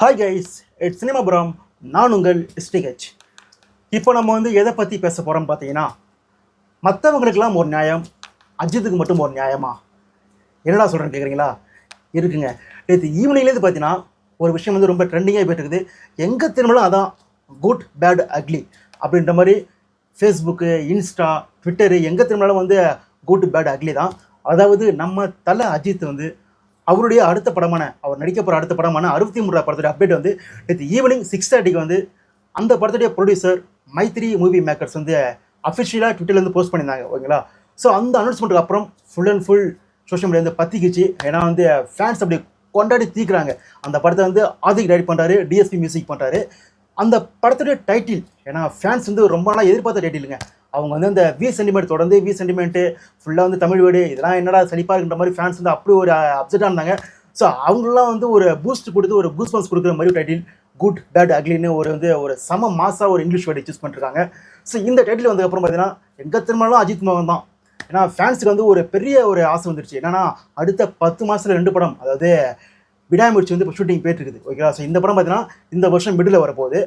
Hi guys it's சினிமாபுரம் நான் உங்கள் ஸ்டிகச் இப்போ நம்ம வந்து எதை பற்றி பேச போகிறோம் பார்த்தீங்கன்னா மற்றவங்களுக்கெல்லாம் ஒரு நியாயம் அஜித்துக்கு மட்டும் ஒரு நியாயமா? என்னடா சொல்கிறேன்னு கேட்குறீங்களா இருக்குங்க. நேற்று ஈவினிங்லேருந்து பார்த்தீங்கன்னா ஒரு விஷயம் வந்து ரொம்ப ட்ரெண்டிங்காக போயிட்டு இருக்குது எங்கே திரும்பலாம் அதான் குட் பேட் அக்லி அப்படின்ற மாதிரி ஃபேஸ்புக்கு இன்ஸ்டா ட்விட்டரு எங்கே திரும்பினாலும் வந்து குட் பேட் அக்லி தான். அதாவது நம்ம தலை அஜித் வந்து அவருடைய அடுத்த படமான அவர் நடிக்க போகிற அடுத்த படமான அறுபத்தி மூன்றாம் படத்துடைய அப்டேட் வந்து நேற்று ஈவினிங் சிக்ஸ் தேர்ட்டிக்கு வந்து அந்த படத்துடைய ப்ரொடியூசர் மைத்ரி மூவி மேக்கர்ஸ் வந்து அஃபிஷியலாக ட்விட்டர்லேருந்து போஸ்ட் பண்ணியிருந்தாங்க ஓகேங்களா? ஸோ அந்த அனௌன்ஸ்மெண்ட்டுக்கு அப்புறம் full and full social media வந்து பற்றிக்கிச்சு ஏன்னா வந்து ஃபேன்ஸ் அப்படி கொண்டாடி தீக்குறாங்க. அந்த படத்தை வந்து ஆதிக் டைரக்ட் பண்ணுறாரு டிஎஸ்பி மியூசிக் பண்ணுறாரு அந்த படத்துடைய டைட்டில் ஏன்னா ஃபேன்ஸ் வந்து ரொம்ப நாளாக எதிர்பார்த்த டைட்டிலுங்க அவங்க வந்து அந்த வி சென்டிமெண்ட் தொடர்ந்து வி சென்டிமெண்ட்டு ஃபுல்லாக வந்து தமிழ் வீடு இதெல்லாம் என்னடா சலிப்பாக இருக்கின்ற மாதிரி ஃபேன்ஸ் வந்து அப்படி ஒரு அப்செட்டாக இருந்தாங்க. ஸோ அவங்களாம் வந்து ஒரு பூஸ்ட் கொடுத்து ஒரு பூஸ்ட் பம்ஸ் கொடுக்குற மாதிரி டைட்டில் குட் பேட் அக்லின்னு ஒரு வந்து ஒரு சம மாசாக ஒரு இங்கிலீஷ் வேர்டை சூஸ் பண்ணிருக்காங்க. ஸோ இந்த டைட்டில் வந்ததுக்கப்புறம் பார்த்தீங்கன்னா எங்கள் திருமணம் அஜித் மோகன் தான். ஏன்னா ஃபேன்ஸுக்கு வந்து ஒரு பெரிய ஒரு ஆசை வந்துருச்சு. என்னன்னா அடுத்த பத்து மாதத்தில் ரெண்டு படம் அதாவது விடாமுடிச்சு வந்து இப்போ ஷூட்டிங் போயிட்டு இருக்குது. ஓகேவா ஸோ இந்த படம் பார்த்தீங்கன்னா இந்த வருஷம் மிடில் வரப்போகுது.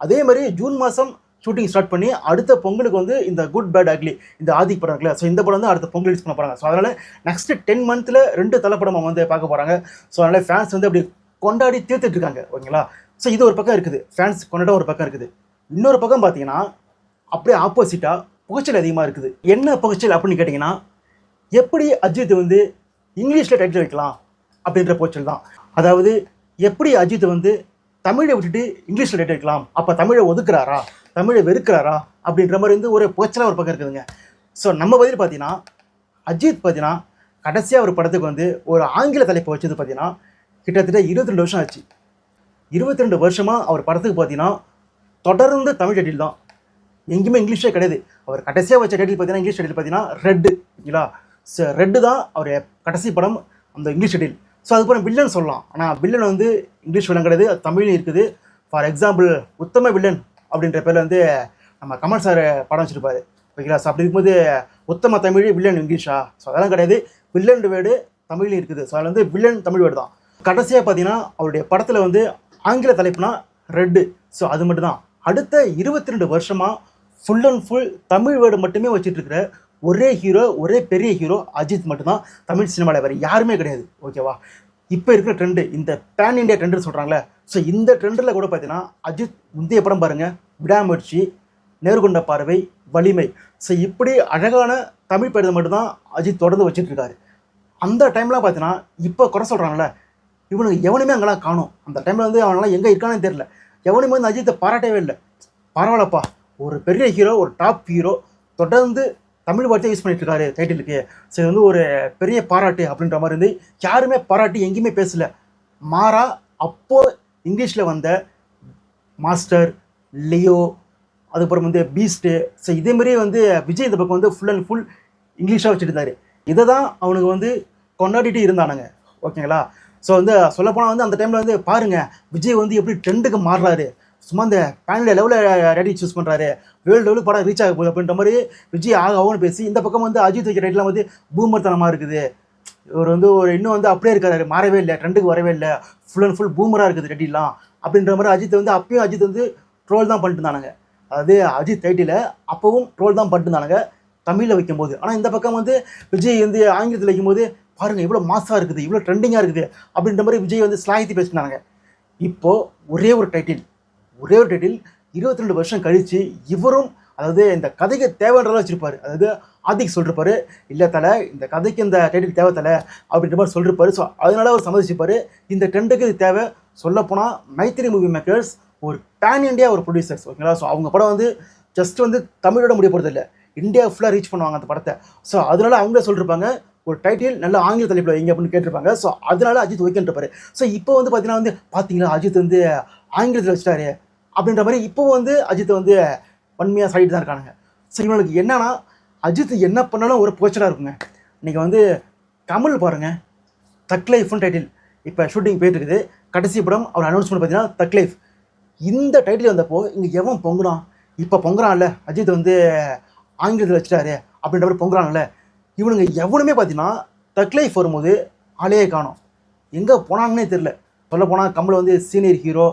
அதே மாதிரி ஜூன் மாதம் ஷூட்டிங் ஸ்டார்ட் பண்ணி அடுத்த பொங்கலுக்கு வந்து இந்த குட் பேட் அக்லி இந்த ஆதி படம் இருக்குல்ல ஸோ இந்த படம் வந்து அடுத்த பொங்கல் யூஸ் பண்ண போகிறாங்க ஸோ அதனால் நெக்ஸ்ட் டென் மந்த்தில் ரெண்டு தலைப்படம் அவங்க வந்து பார்க்க போகிறாங்க ஸோ அதனால் ஃபேன்ஸ் வந்து அப்படி கொண்டாடி தீர்த்துட்டு இருக்காங்க ஓகேங்களா? ஸோ இது ஒரு பக்கம் இருக்குது. ஃபேன்ஸ் கொண்டாட ஒரு பக்கம் இருக்குது. இன்னொரு பக்கம் பார்த்தீங்கன்னா அப்படியே ஆப்போசிட்டாக புகைச்சல் அதிகமாக இருக்குது. என்ன புகைச்சல் அப்படின்னு கேட்டிங்கன்னா எப்படி அஜித் வந்து இங்கிலீஷில் டைட்டில் வைக்கலாம் அப்படின்ற புகைச்சல் தான். அதாவது எப்படி அஜித் வந்து தமிழை விட்டுட்டு இங்கிலீஷில் டேட் எடுக்கலாம். அப்போ தமிழை ஒதுக்குறாரா? தமிழை வெறுக்கிறாரா? அப்படின்ற மாதிரி வந்து ஒரு புகைச்சலாக ஒரு பக்கம் இருக்குதுங்க. ஸோ நம்ம பதில் பார்த்தீங்கன்னா அஜித் பார்த்தீங்கன்னா கடைசியாக ஒரு படத்துக்கு வந்து ஒரு ஆங்கில தலைப்பு வச்சது பார்த்தீங்கன்னா கிட்டத்தட்ட இருபத்தி ரெண்டு வருஷம் ஆச்சு. இருபத்தி ரெண்டு வருஷமாக அவர் படத்துக்கு பார்த்தீங்கன்னா தொடர்ந்து தமிழ் டெட்டில் தான். எங்கேயுமே இங்கிலீஷே கிடையாது. அவர் கடைசியாக வச்ச டெட்டில் பார்த்தீங்கன்னா இங்கிலீஷ் டெட்டில் பார்த்தீங்கன்னா ரெட்டு இல்லைங்களா? ஸோ ரெட்டு தான் அவர் கடைசி படம் அந்த இங்கிலீஷ் டெட்டில் ஸோ அதுக்கப்புறம் வில்லன் சொல்லலாம். ஆனால் வில்லன் வந்து இங்கிலீஷ் வில்லன் கிடையாது தமிழ்லையும் இருக்குது. ஃபார் எக்ஸாம்பிள் உத்தம வில்லன் அப்படின்ற பேரில் வந்து நம்ம கமல் சார் படம் வச்சுருப்பாரு. ஓகேங்களா? ஸோ அப்படி இருக்கும்போது உத்தம தமிழ் வில்லன் இங்கிலீஷா? ஸோ அதெல்லாம் கிடையாது. வில்லன் வேர்டு தமிழ்லையும் இருக்குது. ஸோ அதில் வந்து வில்லன் தமிழ் வேர்டு தான். கடைசியாக பார்த்தீங்கன்னா அவருடைய படத்தில் வந்து ஆங்கில தலைப்புனா ரெட்டு ஸோ அது மட்டும் தான் அடுத்த இருபத்தி ரெண்டு வருஷமாக full and full Tamil word மட்டுமே வச்சுட்டு இருக்கிற ஒரே ஹீரோ ஒரே பெரிய ஹீரோ அஜித் மட்டும்தான் தமிழ் சினிமாவில் வேறு யாருமே கிடையாது. ஓகேவா இப்போ இருக்கிற ட்ரெண்டு இந்த பேன் இண்டியா ட்ரெண்டுன்னு சொல்கிறாங்களே ஸோ இந்த ட்ரெண்டில் கூட பார்த்தீங்கன்னா அஜித் முந்தைய படம் பாருங்கள் விடாமுயற்சி நேர்கொண்ட பார்வை வலிமை. ஸோ இப்படி அழகான தமிழ் பேரதை மட்டும்தான் அஜித் தொடர்ந்து வச்சுட்ருக்காரு அந்த டைம்லாம் பார்த்தீங்கன்னா இப்போ குறை சொல்கிறாங்களே இவனுக்கு எவனுமே அங்கெல்லாம் காணும். அந்த டைமில் வந்து அவனெல்லாம் எங்கே இருக்கானே தெரில எவனுமே வந்து அஜித்தை பாராட்டவே இல்லை. பரவாயில்லப்பா ஒரு பெரிய ஹீரோ ஒரு டாப் ஹீரோ தொடர்ந்து தமிழ் வார்த்தையை யூஸ் பண்ணிட்டு இருக்காரு டைட்டிலுக்கு ஸோ இது வந்து ஒரு பெரிய பாராட்டு அப்படின்ற மாதிரி இருந்து யாருமே பாராட்டி எங்கேயுமே பேசல. மாறா அப்போ இங்கிலீஷில் வந்த மாஸ்டர் லியோ அதுக்கப்புறம் வந்து பீஸ்ட்டு. ஸோ இதேமாரியே வந்து விஜய் இந்த பக்கம் வந்து ஃபுல் அண்ட் ஃபுல் இங்கிலீஷாக வச்சுருந்தாரு. இதை தான் அவனுக்கு வந்து கொண்டாடிட்டு இருந்தானுங்க. ஓகேங்களா ஸோ வந்து சொல்லப்போனால் வந்து அந்த டைமில் வந்து பாருங்கள் விஜய் வந்து எப்படி ட்ரெண்டுக்கு மாறுறாரு. சும்மா இந்த பேனில் லெவலில் ரெடி சூஸ் பண்ணுறாரு வேர்ல்டு லெவலில் படம் ரீச் ஆக போகுது அப்படின்ற மாதிரி விஜய் ஆக ஆகும்னு பேசி இந்த பக்கம் வந்து அஜித் வைக்கிற ரைட்லாம் வந்து பூமர்த்தனமாக இருக்குது. இவர் வந்து ஒரு இன்னும் வந்து அப்படியே இருக்காரு மாறவே இல்லை ட்ரெண்டுக்கு வரவே இல்லை. ஃபுல் அண்ட் ஃபுல் பூமராக இருக்குது ரெட்டிலாம் அப்படின்ற மாதிரி அஜித் வந்து அப்பயும் அஜித் வந்து ட்ரோல் தான் பண்ணிட்டு இருந்தானுங்க. அதாவது அஜித் டைட்டில் அப்பவும் ட்ரோல் தான் பண்ணிட்டு இருந்தானுங்க தமிழில் வைக்கும்போது. ஆனால் இந்த பக்கம் வந்து விஜய் வந்து ஆங்கிலத்தில் வைக்கும்போது பாருங்கள் இவ்வளோ மாசாக இருக்குது இவ்வளோ ட்ரெண்டிங்காக இருக்குது அப்படின்ற மாதிரி விஜய் வந்து ஸ்லாகித்து பேசினாங்க இப்போது ஒரே ஒரு டைட்டில் ஒரே ஒரு டைட்டில் இருபத்தி ரெண்டு வருஷம் கழித்து இவரும் அதாவது இந்த கதைக்கு தேவைன்றதாக வச்சிருப்பாரு. அதாவது ஆதிக் சொல்லிருப்பாரு இல்லை தலை இந்த கதைக்கு இந்த டைட்டில் தேவை தலை அப்படின்ற மாதிரி சொல்லிருப்பாரு. ஸோ அதனால அவர் சம்மதிச்சிருப்பார் இந்த ட்ரெண்டுக்கு இது தேவை. சொல்லப்போனால் மைத்திரி மூவி மேக்கர்ஸ் ஒரு பேன் இண்டியா ஒரு ப்ரொடியூசர்ஸ் ஓகேங்களா ஸோ அவங்க படம் வந்து ஜஸ்ட் வந்து தமிழோட முடிய போகிறது இல்லை. இந்தியா ஃபுல்லாக ரீச் பண்ணுவாங்க அந்த படத்தை. ஸோ அதனால அவங்களே சொல்லியிருப்பாங்க ஒரு டைட்டில் நல்ல ஆங்கில தலைப்பில் வைங்க அப்படின்னு கேட்டிருப்பாங்க. ஸோ அதனால அஜித் வைக்கின்றப்பாரு ஸோ இப்போ வந்து பார்த்தீங்கன்னா வந்து பார்த்தீங்களா அஜித் வந்து ஆங்கிலத்தில் வச்சிட்டாரு. அப்படின்ற மாதிரி இப்போ வந்து அஜித் வந்து வன்மையாக சாடிட்டு தான் இருக்கானுங்க. ஸோ இவனுக்கு என்னன்னா அஜித் என்ன பண்ணாலும் ஒரு புகச்சலாக இருக்குங்க. இன்றைக்கி வந்து கமல் பாருங்க. தக் லைஃப்னு டைட்டில் இப்போ ஷூட்டிங் போயிட்டு இருக்குது. கடைசி படம் அவர் அனௌன்ஸ்மெண்ட் பார்த்தீங்கன்னா தக் லைஃப் இந்த டைட்டில் வந்தப்போ இங்கே எவன் பொங்குறான்? இப்போ பொங்குறான்ல அஜித் வந்து ஆங்கிலத்தில் வச்சிட்டாரு அப்படின்ற மாதிரி பொங்குறான்ல. இவனுங்க எவனுமே பார்த்தீங்கன்னா தக் லைஃப் வரும்போது ஆளையே காணும். எங்கே போனாங்கன்னே தெரில சொல்லப்போனால் கமல் வந்து சீனியர் ஹீரோ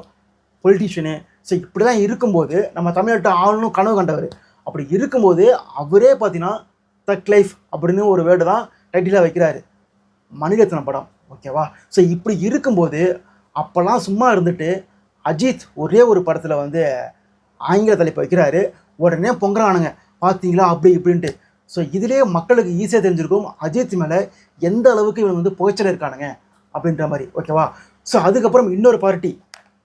பொலிட்டீஷியனு ஸோ இப்படி தான் இருக்கும்போது நம்ம தமிழ்நாட்டு ஆளுநரும் கனவு கண்டவர். அப்படி இருக்கும்போது அவரே பார்த்தீங்கன்னா தக் லைஃப் அப்படின்னு ஒரு வேர்டு தான் டைட்டிலாக வைக்கிறாரு. மணிரத்னம் படம் ஓகேவா ஸோ இப்படி இருக்கும்போது அப்போல்லாம் சும்மா இருந்துட்டு அஜித் ஒரே ஒரு படத்தில் வந்து ஆங்கில தலைப்பு வைக்கிறாரு. உடனே பொங்குறானுங்க. பார்த்தீங்களா அப்படி இப்படின்ட்டு. ஸோ இதுலேயே மக்களுக்கு ஈஸியாக தெரிஞ்சிருக்கும் அஜித் மேலே எந்த அளவுக்கு இவங்க வந்து புகைச்சல் இருக்கானுங்க அப்படின்ற மாதிரி ஓகேவா ஸோ அதுக்கப்புறம் இன்னொரு பார்ட்டி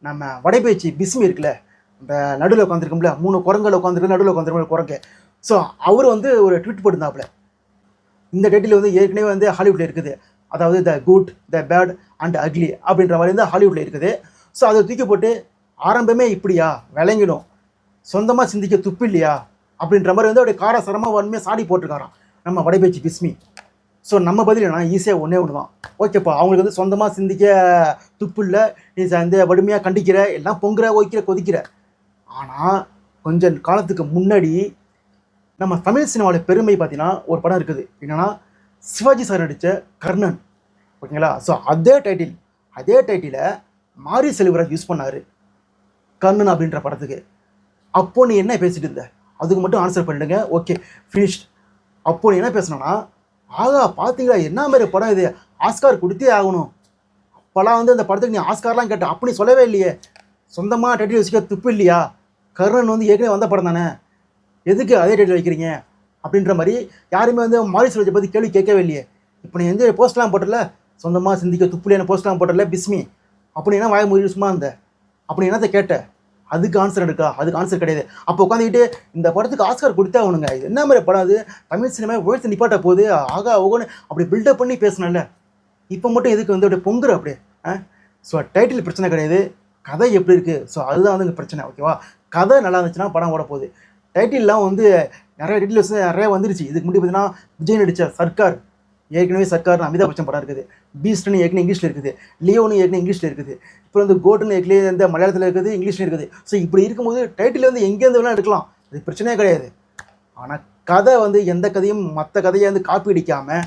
நம்ம வடைபேச்சு பிஸ்மி இருக்குல்ல இந்த நடுவில் உட்காந்துருக்கோம்ல மூணு குரங்கில் உட்காந்துருக்கு நடுவில் உட்காந்துருக்க குரங்கு. ஸோ அவர் வந்து ஒரு ட்விட் போட்டிருந்தாப்புல. இந்த டேட்டில் வந்து ஏற்கனவே வந்து ஹாலிவுட்டில் இருக்குது. அதாவது the good the bad and ugly அப்படின்ற மாதிரி வந்து ஹாலிவுட்டில் இருக்குது. ஸோ அதை தூக்கி போட்டு ஆரம்பமே இப்படியா? விளங்கிடும். சொந்தமாக சிந்திக்க துப்பு இல்லையா? அப்படின்ற மாதிரி வந்து அப்படியே காரசரமாக வன்மையாக சாடி போட்டிருக்காராம். நம்ம வடைபேச்சு பிஸ்மி. ஸோ நம்ம பதில் என்ன ஈஸியாக ஒன்றே ஒன்று தான் ஓகேப்பா அவங்களுக்கு வந்து சொந்தமாக சிந்திக்க துப்பு இல்லை. நீ இந்த வடுமையாக கண்டிக்கிற எல்லாம் பொங்குற ஓய்க்கிற கொதிக்கிற. ஆனால் கொஞ்சம் காலத்துக்கு முன்னாடி நம்ம தமிழ் சினிமாவோட பெருமை பார்த்தீங்கன்னா ஒரு படம் இருக்குது. என்னென்னா சிவாஜி சார் நடித்த கர்ணன். ஓகேங்களா? ஸோ அதே டைட்டில் அதே டைட்டிலை மாரி செல்வராஜ் யூஸ் பண்ணார். கர்ணன் அப்படின்ற படத்துக்கு. அப்போது நீ என்ன பேசிட்டு இருந்த? அதுக்கு மட்டும் ஆன்சர் பண்ணிடுங்க. ஓகே ஃபினிஷ்ட் அப்போது நீ என்ன பேசணும்னா ஆகா பார்த்தீங்களா என்ன மாதிரி படம் இது? ஆஸ்கார் கொடுத்தே ஆகணும். அப்போல்லாம் வந்து அந்த படத்துக்கு நீ ஆஸ்கார்லாம் கேட்ட அப்படி சொல்லவே இல்லையே. சொந்தமாக டைட்டில் வச்சுக்க துப்பு இல்லையா? கர்ணன் வந்து ஏற்கனவே வந்த படம் தானே? எதுக்கு அதே டைட்டில் வைக்கிறீங்க? அப்படின்ற மாதிரி யாருமே வந்து மாரி செல்வத்தை பற்றி கேள்வி கேட்கவே இல்லையே. இப்போ நீ எந்த போஸ்ட்லாம் போட்டல? சொந்தமாக சிந்திக்க துப்புலையான போஸ்ட்லாம் போட்டல பிஸ்மி? அப்படி என்ன வாய மூடி சும்மா இருந்த? அப்படி என்னத்தை கேட்ட? அதுக்கு ஆன்சர் எடுக்கா அதுக்கு ஆன்சர் கிடையாது. அப்போ உட்காந்துக்கிட்டு இந்த படத்துக்கு ஆஸ்கார் கொடுத்தே அவனுங்க இது என்ன மாதிரி படம் அது? தமிழ் சினிமா உழைத்து நிப்பாட்ட போகுது. ஆகா ஓகோன்னு அப்படி பில்டப் பண்ணி பேசணும்ல இப்போ மட்டும் எதுக்கு வந்து அப்படியே பொங்குற அப்படியே? ஸோ டைட்டில் பிரச்சனை கிடையாது. கதை எப்படி இருக்குது ஸோ அதுதான் வந்து பிரச்சனை ஓகேவா கதை நல்லா இருந்துச்சுன்னா படம் ஓட போகுது. டைட்டில்லாம் வந்து நிறைய டீட்டெயில்ஸ் நிறையா நிறைய வந்துருச்சு. இதுக்கு முன்னாடி பார்த்தீங்கன்னா விஜய் நடித்த சர்க்கார். ஏற்கனவே சர்க்கார் அமிதாப் பச்சன் படம் இருக்குது. பீஸ்ட்னு ஏற்கனவே இங்கிலீஷில் இருக்குது. லியோன்னு ஏற்கனவே இங்கிலீஷில் இருக்குது. இப்போ வந்து கோட்டுன்னு ஏற்கனவே இந்த மலையாளத்தில் இருக்குது இங்கிலீஷ்லையும் இருக்குது. ஸோ இப்படி இருக்கும்போது டைட்டில் வந்து எங்கேருந்து வேணால் எடுக்கலாம். அது பிரச்சனையே கிடையாது. ஆனால் கதை வந்து எந்த கதையும் மற்ற கதையை வந்து காப்பி அடிக்காமல்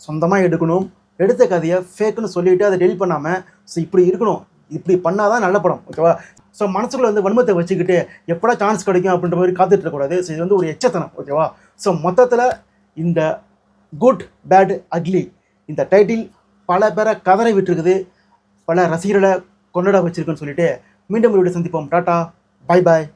சொந்தமாக எடுக்கணும். எடுத்த கதையை ஃபேக்குன்னு சொல்லிவிட்டு அதை டெலிட் பண்ணாமல் ஸோ இப்படி இருக்கணும். இப்படி பண்ணால் தான் நல்ல படம் ஓகேவா ஸோ மனசுக்குள்ள வந்து வன்மத்தை வச்சுக்கிட்டு எப்படா சான்ஸ் கிடைக்கும் அப்படின்ற மாதிரி காத்துட்ருக்கக்கூடாது ஸோ இது வந்து ஒரு எச்சத்தனம் ஓகேவா ஸோ மொத்தத்தில் இந்த குட் பேட் அக்லி. இந்த டைட்டில் பல பேரை கதறை விட்டுருக்குது. பல ரசிகர்களை கொண்டாட வச்சிருக்குன்னு சொல்லிட்டு மீண்டும் ஒரு சந்திப்போம். Tata bye bye